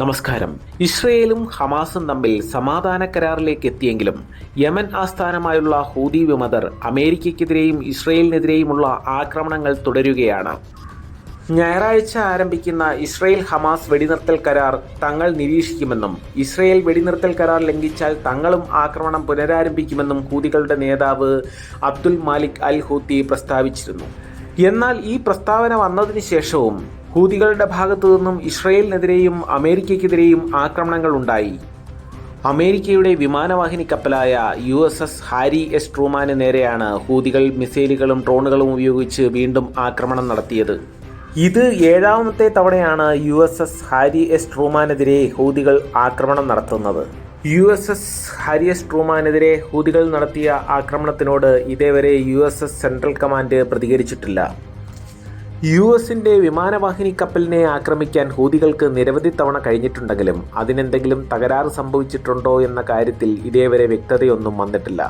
നമസ്കാരം. ഇസ്രയേലും ഹമാസും തമ്മിൽ സമാധാന കരാറിലേക്ക് എത്തിയെങ്കിലും യമൻ ആസ്ഥാനമായുള്ള ഹൂതി വിമതർ അമേരിക്കയ്ക്കെതിരെയും ഇസ്രയേലിനെതിരെയുമുള്ള ആക്രമണങ്ങൾ തുടരുകയാണ്. ഞായറാഴ്ച ആരംഭിക്കുന്ന ഇസ്രയേൽ ഹമാസ് വെടിനിർത്തൽ കരാർ തങ്ങൾ നിരീക്ഷിക്കുമെന്നും ഇസ്രയേൽ വെടിനിർത്തൽ കരാർ ലംഘിച്ചാൽ തങ്ങളും ആക്രമണം പുനരാരംഭിക്കുമെന്നും ഹൂതികളുടെ നേതാവ് അബ്ദുൽ മാലിക് അൽ ഹൂത്തി പ്രസ്താവിച്ചിരുന്നു. എന്നാൽ ഈ പ്രസ്താവന വന്നതിന് ശേഷവും ഹൂതികളുടെ ഭാഗത്തു നിന്നും ഇസ്രയേലിനെതിരെയും അമേരിക്കയ്ക്കെതിരെയും ആക്രമണങ്ങൾ ഉണ്ടായി. അമേരിക്കയുടെ വിമാനവാഹിനി കപ്പലായ U S S Harry S ട്രൂമാന് നേരെയാണ് ഹൂതികൾ മിസൈലുകളും ഡ്രോണുകളും ഉപയോഗിച്ച് വീണ്ടും ആക്രമണം നടത്തിയത്. ഇത് ഏഴാമത്തെ തവണയാണ് U S S Harry S ട്രൂമാനെതിരെ ഹൂതികൾ ആക്രമണം നടത്തുന്നത്. U S S Harry S ട്രൂമാനെതിരെ ഹൂതികൾ നടത്തിയ ആക്രമണത്തിനോട് ഇതേവരെ U S S central command പ്രതികരിച്ചിട്ടില്ല. യു എസിന്റെ വിമാനവാഹിനി കപ്പലിനെ ആക്രമിക്കാൻ ഹൂതികൾക്ക് നിരവധി തവണ കഴിഞ്ഞിട്ടുണ്ടെങ്കിലും അതിനെന്തെങ്കിലും തകരാറ് സംഭവിച്ചിട്ടുണ്ടോ എന്ന കാര്യത്തിൽ ഇതേവരെ വ്യക്തതയൊന്നും വന്നിട്ടില്ല.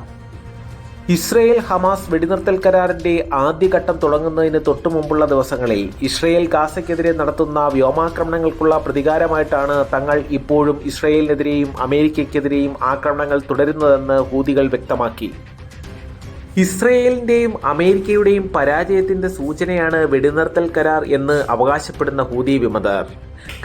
ഇസ്രയേൽ ഹമാസ് വെടിനിർത്തൽ കരാറിന്റെ ആദ്യഘട്ടം തുടങ്ങുന്നതിന് തൊട്ടു മുമ്പുള്ള ദിവസങ്ങളിൽ ഇസ്രയേൽ ഗാസയ്ക്കെതിരെ നടത്തുന്ന വ്യോമാക്രമണങ്ങൾക്കുള്ള പ്രതികാരമായിട്ടാണ് തങ്ങൾ ഇപ്പോഴും ഇസ്രയേലിനെതിരെയും അമേരിക്കയ്ക്കെതിരെയും ആക്രമണങ്ങൾ തുടരുന്നതെന്ന് ഹൂതികൾ വ്യക്തമാക്കി. ഇസ്രയേലിന്റെയും അമേരിക്കയുടെയും പരാജയത്തിന്റെ സൂചനയാണ് വെടിനിർത്തൽ കരാർ എന്ന് അവകാശപ്പെടുന്ന ഹൂതി വിമതർ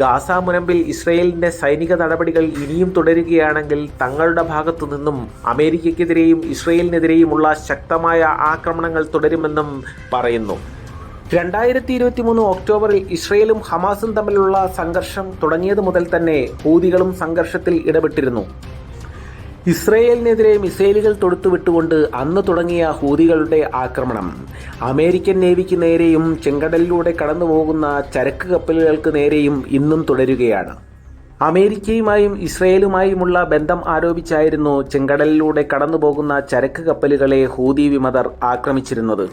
ഗാസ മുനമ്പിൽ ഇസ്രയേലിന്റെ സൈനിക നടപടികൾ ഇനിയും തുടരുകയാണെങ്കിൽ തങ്ങളുടെ ഭാഗത്തു നിന്നും അമേരിക്കയ്ക്കെതിരെയും ഇസ്രയേലിനെതിരെയുമുള്ള ശക്തമായ ആക്രമണങ്ങൾ തുടരുമെന്നും പറയുന്നു. രണ്ടായിരത്തി ഇരുപത്തി മൂന്ന് ഒക്ടോബറിൽ ഇസ്രയേലും ഹമാസും തമ്മിലുള്ള സംഘർഷം തുടങ്ങിയത് മുതൽ തന്നെ ഹൂതികളും സംഘർഷത്തിൽ ഇടപെട്ടിരുന്നു. ഇസ്രയേലിനെതിരെ മിസൈലുകൾ തൊടുത്തുവിട്ടുകൊണ്ട് അന്ന് തുടങ്ങിയ ഹൂതികളുടെ ആക്രമണം. അമേരിക്കൻ നേവിക്ക് നേരെയും ചെങ്കടലിലൂടെ കടന്നുപോകുന്ന ചരക്ക് കപ്പലുകൾക്ക് നേരെയും ഇന്നും തുടരുകയാണ്. അമേരിക്കയുമായും ഇസ്രയേലുമായുമുള്ള ബന്ധം ആരോപിച്ചായിരുന്നു ചെങ്കടലിലൂടെ കടന്നുപോകുന്ന ചരക്ക് കപ്പലുകളെ ഹൂതി വിമതർ ആക്രമിച്ചിരുന്നത്.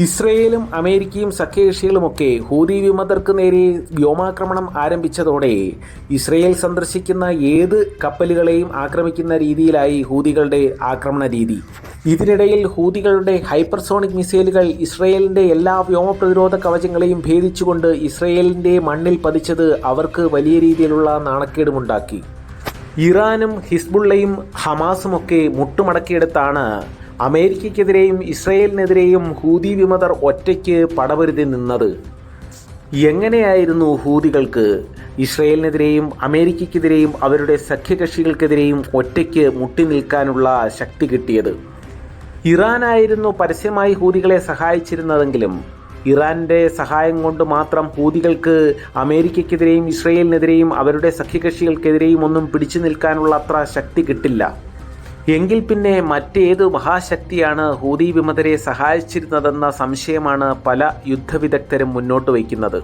ഇസ്രയേലും അമേരിക്കയും സഖ്യകക്ഷികളുമൊക്കെ ഹൂതി വിമതർക്ക് നേരെ വ്യോമാക്രമണം ആരംഭിച്ചതോടെ ഇസ്രയേൽ സന്ദർശിക്കുന്ന ഏത് കപ്പലുകളെയും ആക്രമിക്കുന്ന രീതിയിലായി ഹൂതികളുടെ ആക്രമണ രീതി. ഇതിനിടയിൽ ഹൂതികളുടെ ഹൈപ്പർസോണിക് മിസൈലുകൾ ഇസ്രയേലിന്റെ എല്ലാ വ്യോമ പ്രതിരോധ കവചങ്ങളെയും ഭേദിച്ചുകൊണ്ട് ഇസ്രയേലിന്റെ മണ്ണിൽ പതിച്ചത് അവർക്ക് വലിയ രീതിയിലുള്ള നാണക്കേടുമുണ്ടാക്കി. ഇറാനും ഹിസ്ബുള്ളയും ഹമാസുമൊക്കെ മുട്ടുമടക്കിയെടുത്താണ് അമേരിക്കയ്ക്കെതിരെയും ഇസ്രയേലിനെതിരെയും ഹൂതി വിമതർ ഒറ്റയ്ക്ക് പടപരുതി നിന്നത്. എങ്ങനെയായിരുന്നു ഹൂതികൾക്ക് ഇസ്രയേലിനെതിരെയും അമേരിക്കയ്ക്കെതിരെയും അവരുടെ സഖ്യകക്ഷികൾക്കെതിരെയും ഒറ്റയ്ക്ക് മുട്ടി നിൽക്കാനുള്ള ശക്തി കിട്ടിയത്. ഇറാനായിരുന്നു പരസ്യമായി ഹൂതികളെ സഹായിച്ചിരുന്നതെങ്കിലും ഇറാന്റെ സഹായം കൊണ്ട് മാത്രം ഹൂതികൾക്ക് അമേരിക്കയ്ക്കെതിരെയും ഇസ്രയേലിനെതിരെയും അവരുടെ സഖ്യകക്ഷികൾക്കെതിരെയും ഒന്നും പിടിച്ചു നിൽക്കാനുള്ള അത്ര ശക്തി കിട്ടില്ല. എങ്കിൽ പിന്നെ മറ്റേത് മഹാശക്തിയാണ് ഹൂതി വിമതരെ സഹായിച്ചിരുന്നതെന്ന സംശയമാണ് പല യുദ്ധവിദഗ്ധരും മുന്നോട്ട് വയ്ക്കുന്നത്.